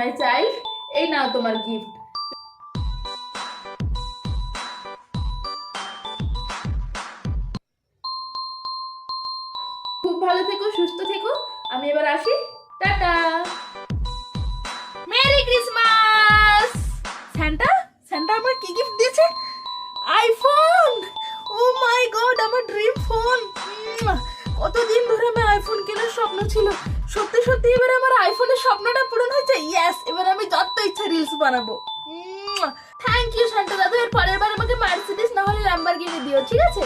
My child এই নাও তোমার gift খুব ভালো থেকো, সুস্থ থেকো। আমি এবার আসি। Tata. Merry Christmas Santa Santa আমার কি গিফট দিয়েছে? আইফোন ও মাই গড আমার ড্রিম ফোন কতদিন ধরে আমার আইফোন কেনার স্বপ্ন ছিল। সত্যি সত্যি এবার আমার আইফোনের স্বপ্নটা পূরণ হয়েছে? ইয়েস এবার আমি যত ইচ্ছা রিলস বানাবো। থ্যাংক ইউ শান্ত দাদু। এর পরের বার আমাকে মার্সিডিজ না হলে ল্যাম্বরগিনি দিও ঠিক আছে?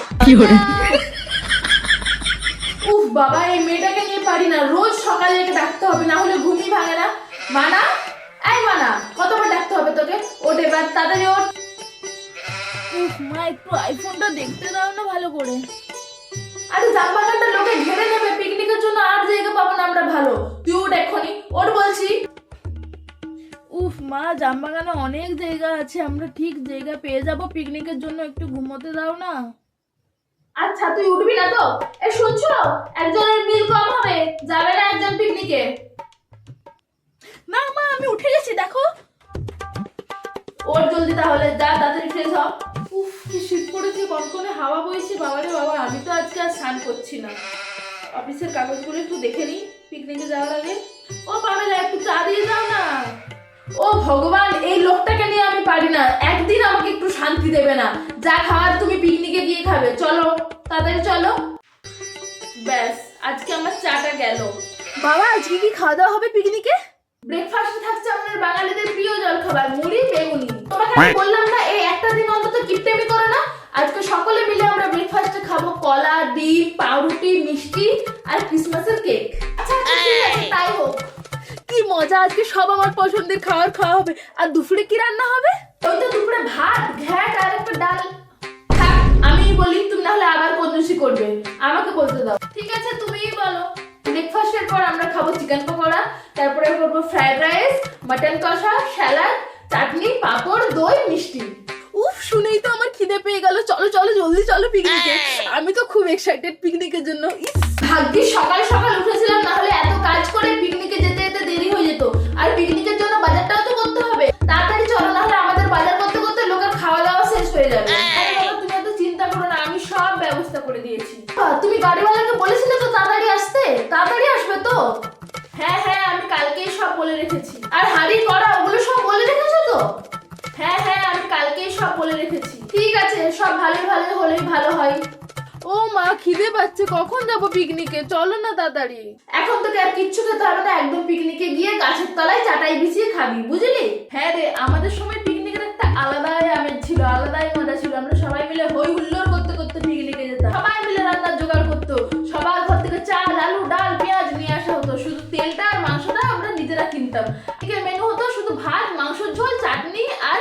উফ বাবা এই মেয়েটাকে নিয়ে পারি না। রোজ সকালে একে ডাকতে হবে না হলে ঘুমই ভাঙে না। মানা? এই মানা কতবার ডাকতে হবে তোকে? ওঠ এবার তাড়াতাড়ি ওঠ। উফ মা একটু আইফোনটা দেখতে দাও না ভালো করে। আরে জামবাগানটা লোকে ঘেরে নেবে। ভালো। তুই ওঠ এক্ষুনি। ওঠ বলছি। উফ মা জামবাগানে অনেক জায়গা আছে। আমরা ঠিক জায়গা পেয়ে যাব পিকনিকের জন্য। একটু ঘুমোতে দাও না। আচ্ছা তুই উঠবি না তো? এ শুনছো? একজনের বিল কম হবে। যাবে না একজন পিকনিকে। না মা আমি উঠে গেছি দেখো। ওর জলদি তাহলে যা তাড়াতাড়ি ফ্রেশ হ। উফ কি শীত পড়েছে কনকনে হাওয়া বইছে। বাবারে বাবা আমি তো আজকে আর স্নান করছি না। অফিসের কাগজগুলো একটু দেখে নিই। পিকনিকে যাওয়ার আগে ও পামেলা একটু চা দিয়ে যাও না। ও ভগবান এই লোকটাকে নিয়ে আমি পারি না। একদিন আমাকে একটু শান্তি দেবে না। যা খাওয়ার তুমি পিকনিকে গিয়ে খাবে। চলো তাড়াতাড়ি চলো। ব্যাস আজকে আমার চাটা গেল। বাবা আজকে কি খাওয়া দাওয়া হবে পিকনিকে ব্রেকফাস্টে থাকছে আমাদের বাঙালিদের প্রিয় জলখাবার মুড়ি বেগুনি। তোমাকে বললাম না এই একটা কলা ডিম পাউরুটি মিষ্টি আর ক্রিসমাসের কেক আচ্ছা আচ্ছা তাই হোক। কি মজা আজকে সব আমার পছন্দের খাবার খাওয়া হবে। আর দুপুরে কি রান্না হবে? ওই তো দুপুরে ভাত ঘ্যাট আর একটা ডাল। আমি বলি তুমি না হলে আবার কঞ্জুসি করবে। আমাকে বলতে দাও। ঠিক আছে তুমিই বলো। ব্রেকফাস্টের পর আমরা খাব চিকেন পকোড়া তারপরে করব ফ্রাইড রাইস মাটন কষা স্যালাড চাটনি পাঁপড় দই মিষ্টি। উফ শুনেই তো আমার খিদে পেয়ে গেল। চলো চলো জলদি চলো পিকনিকে আমি তো খুব এক্সাইটেড পিকনিকের জন্য। ইস সকাল সকাল উঠেছিলাম না হলে এত কাজ করে পিকনিকে যেতে যেতে দেরি হয়ে যেত। আর পিকনিকের জন্য বাজারটাও তো করতে হবে। তাড়াতাড়ি চলো না হলে আমাদের বাজার করতে করতে লোকের খাওয়া দাওয়া শেষ হয়ে যাবে। তুমি এত চিন্তা করো না আমি সব ব্যবস্থা করে দিয়েছি। তুমি গাড়িওয়ালাকে বলেছিলে তো তাড়াতাড়ি আসতে? তাড়াতাড়ি আসবে তো? হ্যাঁ হ্যাঁ আমি কালকেই সব বলে রেখেছি। আর হাড়ি করা ওগুলো হলেই ভালো হয়। ও মা খিদে পাচ্ছে। কখন যাব পিকনিকে চলো না তাড়াতাড়ি। এখন তোকে আর কিচ্ছু খেতে হবে না একদম পিকনিকে গিয়ে গাছের তলায় চাটাই বিছিয়ে খাবি বুঝলি? হ্যাঁ রে আমাদের সময় পিকনিকের একটা আলাদাই আমেজ ছিল আলাদাই মজা ছিল। আমরা সবাই মিলে হই হুল্লোড় করতে করতে পিকনিকে যেতাম। সবাই মিলে রান্নার জোগাড় করতো। সবার ঘর থেকে চাল আলু ডাল পেঁয়াজ নিয়ে আসা হতো। শুধু তেলটা আর মাংসটা আমরা নিজেরা কিনতাম এদিকে মেনু হতো শুধু ভাত মাংসের ঝোল চাটনি আর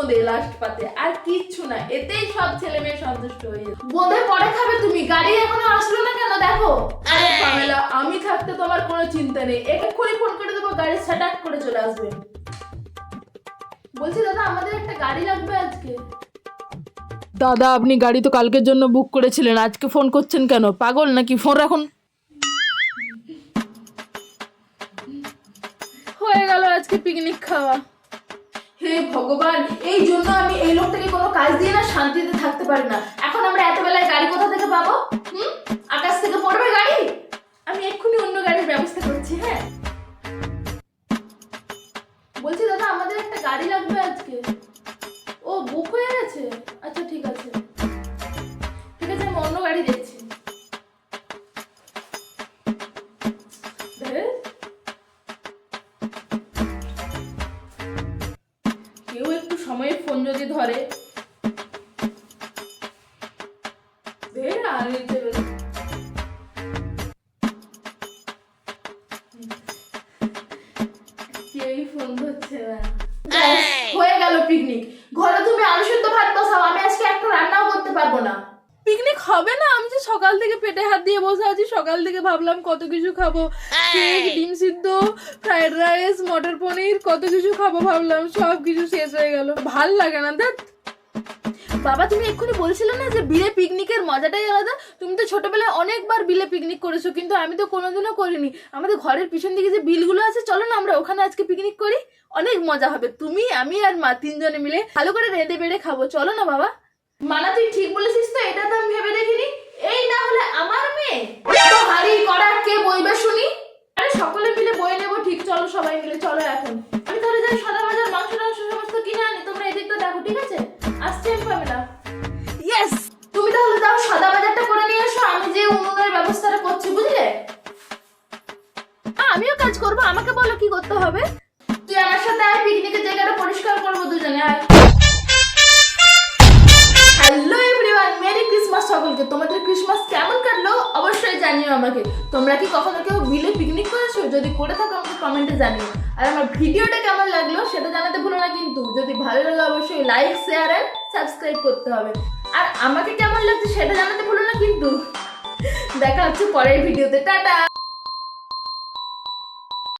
বোঁদে লাস্ট পাতে। আর কিচ্ছু না এতেই সব ছেলে মেয়ে সন্তুষ্ট হয়ে বোঁদে পরে খাবে তুমি গাড়ি এখনও আসলো না কেন দেখো। আরে পামেলা আমি থাকতে তোমার কোনো চিন্তা নেই। এক্ষুনি ফোন করে দেবো গাড়ি স্টার্ট করে চলে আসবে। বলছি দাদা আমাদের একটা গাড়ি লাগবে আজকে। দাদা আপনি গাড়ি তো কালকের জন্য বুক করেছিলেন আজকে ফোন করছেন কেন? পাগল নাকি ফোন রাখুন? হয়ে গেল আজকে পিকনিক খাওয়া। হে ভগবান, এই জন্য আমি এই লোকটাকে কোনো কাজ দিয়ে না শান্তিতে থাকতে পারি না। এখন আমরা এত বেলায় গাড়ি কোথা থেকে পাবো? হুম? সময়ে ফোন যদি ধরে। কেউই ফোন ধরছে না হয়ে গেল পিকনিক ঘরে তুমি আলু সেদ্ধ ভাত বসাও আমি আজকে একটা রান্নাও করতে পারব না। পিকনিক হবে না আমি যে সকাল থেকে পেটে হাত দিয়ে বসে আছি সকাল থেকে ভাবলাম কত কিছু খাব। কেক ডিম সিদ্ধ ফ্রাইড রাইস মটর পনির কত কিছু খাব ভাবলাম সব কিছু শেষ হয়ে গেল। ভালো লাগে না দেখ বাবা তুমি এক্ষুনি বলছিলে না যে বিলে পিকনিকের মজাটাই আলাদা? তুমি তো ছোটবেলায় অনেকবার বিলে পিকনিক করেছ কিন্তু আমি তো কোনোদিনও করিনি। আমাদের ঘরের পিছন দিকে যে বিলগুলো আছে চলো না আমরা ওখানে আজকে পিকনিক করি। অনেক মজা হবে। তুমি আমি আর মা তিনজনে মিলে ভালো করে রেঁধে বেড়ে খাব। চলো না বাবা। মানা তুই ঠিক বলেছিস তো এটা তো আমি ভেবে দেখিনি। এই না হলে আমার মেয়ে? তো হাড়ি করা কে বইবে শুনি? সকলে মিলে বই নেব ঠিক চলো সবাই মিলে চলো এখন। আমি তাহলে যাই সদা বাজার মাংস টাংস সমস্ত কিনে আনি তোমরা এদিকটা দেখো ঠিক আছে? আসছি আমি পাবে না ইয়েস তুমি তাহলে যাও সদা বাজারটা করে নিয়ে এসো আমি যে উনুনের ব্যবস্থাটা করছি বুঝলে? আমিও কাজ করব আমাকে বলো কি করতে হবে? তুই আমার সাথে আয় পিকনিকের জায়গাটা পরিষ্কার করব দুজনে আয়। হ্যালো সকলকে তোমাদের ক্রিসমাস কেমন কাটলো অবশ্যই জানিও আমাকে। তোমরা কি কখনো কেউ বিলে পিকনিক করেছ? যদি করে থাকো, আমাকে কমেন্টে জানিও। আর আমার ভিডিওটা কেমন লাগল সেটা জানাতে ভুলো না কিন্তু। যদি ভালো লাগে অবশ্যই লাইক শেয়ার আর সাবস্ক্রাইব করতে হবে। আর আমাকে কেমন লাগছে সেটা জানাতে ভুলো না কিন্তু। দেখা হচ্ছে পরের ভিডিওতে। টাটা!